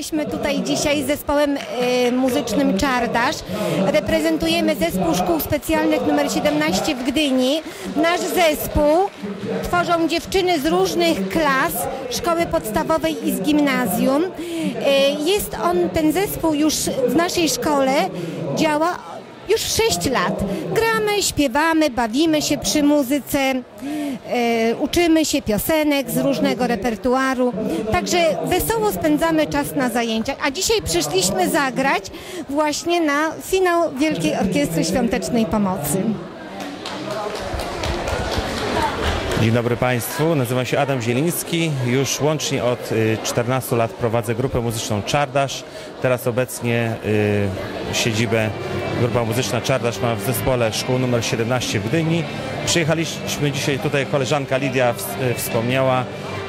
jesteśmy tutaj dzisiaj z zespołem e, muzycznym Czardasz. Reprezentujemy zespół szkół specjalnych nr 17 w Gdyni. Nasz zespół tworzą dziewczyny z różnych klas szkoły podstawowej i z gimnazjum. E, jest on, ten zespół już w naszej szkole działa już 6 lat. Gramy, śpiewamy, bawimy się przy muzyce, e, uczymy się piosenek z różnego repertuaru. Także wesoło spędzamy czas na zajęciach. A dzisiaj przyszliśmy zagrać właśnie na finał Wielkiej Orkiestry Świątecznej Pomocy. Dzień dobry Państwu, nazywam się Adam Zieliński. Już łącznie od y, 14 lat prowadzę grupę muzyczną Czardasz. Teraz obecnie y, siedzibę grupa muzyczna Czardasz ma w zespole szkół nr 17 w Gdyni. Przyjechaliśmy dzisiaj tutaj, koleżanka Lidia y, wspomniała,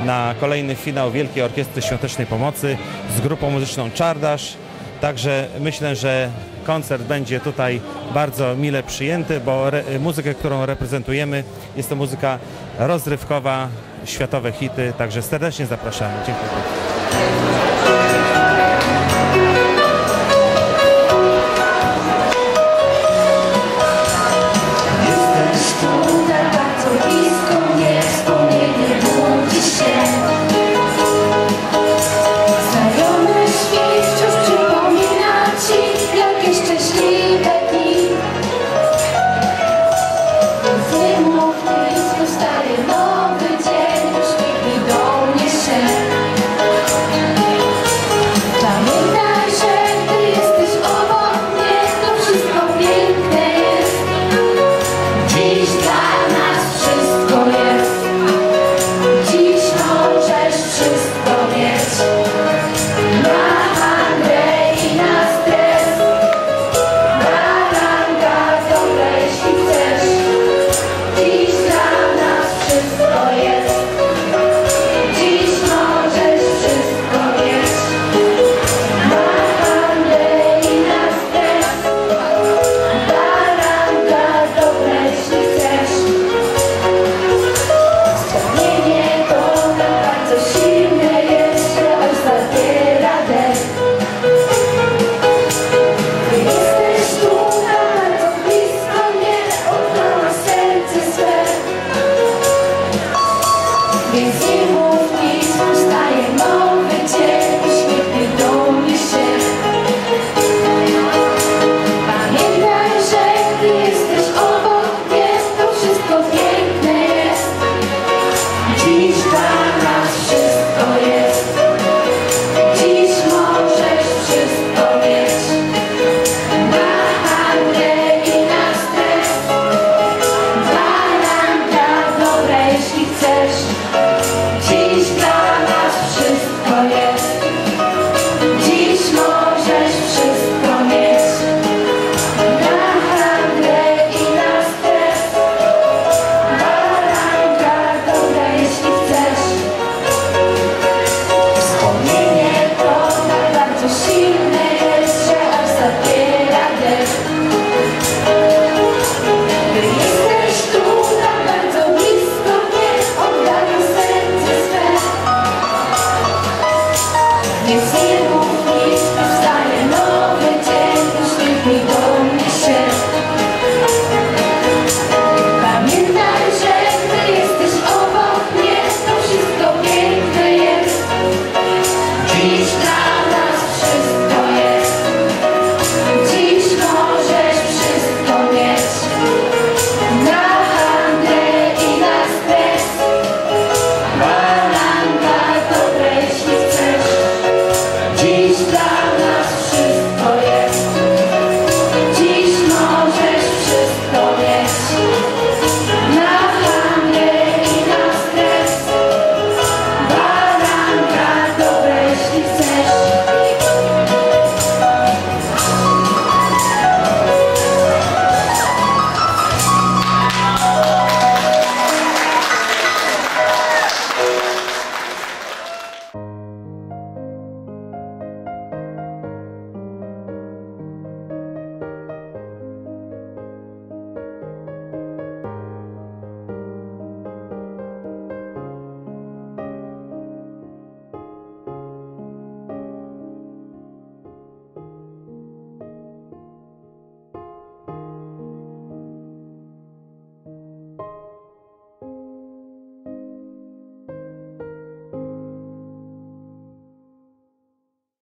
na kolejny finał Wielkiej Orkiestry Świątecznej Pomocy z grupą muzyczną Czardasz. Także myślę, że koncert będzie tutaj bardzo mile przyjęty, bo muzykę, którą reprezentujemy, jest to muzyka rozrywkowa, światowe hity, także serdecznie zapraszamy. Dziękuję. 요